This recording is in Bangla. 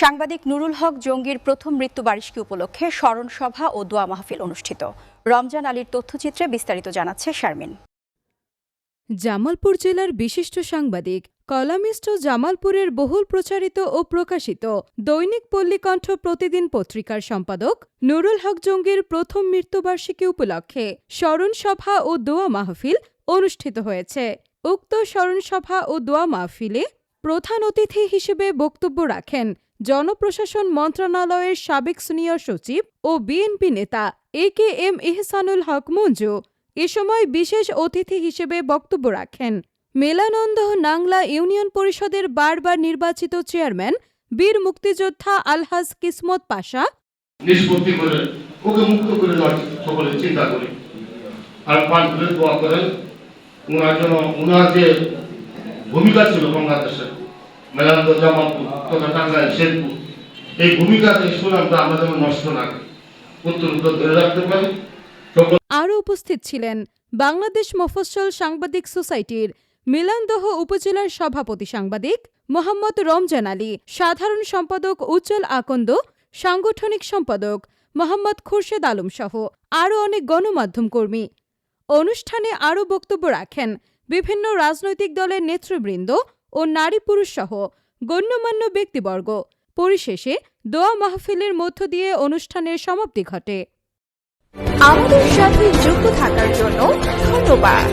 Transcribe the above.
সাংবাদিক নুরুল হক জঙ্গির প্রথম মৃত্যুবার্ষিকী উপলক্ষে স্মরণ সভা ও দোয়া মাহফিল অনুষ্ঠিত। রমজান আলীর তথ্যচিত্রে বিস্তারিত জানাচ্ছে শারমিন। জামালপুর জেলার বিশিষ্ট সাংবাদিক কলামিস্ট জামালপুরের বহুল প্রচারিত ও প্রকাশিত দৈনিক পল্লীকণ্ঠ প্রতিদিন পত্রিকার সম্পাদক নুরুল হক জঙ্গির প্রথম মৃত্যুবার্ষিকী উপলক্ষে স্মরণ সভা ও দোয়া মাহফিল অনুষ্ঠিত হয়েছে। উক্ত স্মরণ সভা ও দোয়া মাহফিলে প্রধান অতিথি হিসেবে বক্তব্য রাখেন জনপ্রশাসন মন্ত্রণালয়ের সাবেক সিনিয়র সচিব ও বিএনপি নেতা A K M Ihsanul Haque Manju. এ সময় বিশেষ অতিথি হিসেবে বক্তব্য রাখেন। মেলানন্দ নাংলা ইউনিয়ন পরিষদের বারবার নির্বাচিত চেয়ারম্যান, বীর মুক্তিযোদ্ধা আলহাজ কিসমত পাশা। নিষ্পত্তি করে, ওকে মুক্ত করে দেওয়ার সকলে চিন্তা করি। আর পাঁচ ধরে দোয়া করেন, ওনার জন্য ওনার যে ভূমিকা ছিল বাংলাদেশে মেলান্দ জামালপুর, তথা টাঙ্গাইল, শেরপুর। এই ভূমিকাতে সুনামটা আমরা যেন নষ্ট না করি। উত্তর উত্তর ধরে রাখতে পারি। আরও উপস্থিত ছিলেন বাংলাদেশ মফস্বল সাংবাদিক সোসাইটির মিলানদহ উপজেলার সভাপতি সাংবাদিক মোহাম্মদ রমজান আলী, সাধারণ সম্পাদক উজ্জ্বল আকন্দ, সাংগঠনিক সম্পাদক মোহাম্মদ খুরশেদ আলম সহ আরও অনেক গণমাধ্যম কর্মী। অনুষ্ঠানে আরও বক্তব্য রাখেন বিভিন্ন রাজনৈতিক দলের নেতৃবৃন্দ ও নারী পুরুষ সহ গণ্যমান্য ব্যক্তিবর্গ। পরিশেষে দোয়া মাহফিলের মধ্য দিয়ে অনুষ্ঠানের সমাপ্তি ঘটে। আমাদের সাথে যুক্ত থাকার জন্য ধন্যবাদ।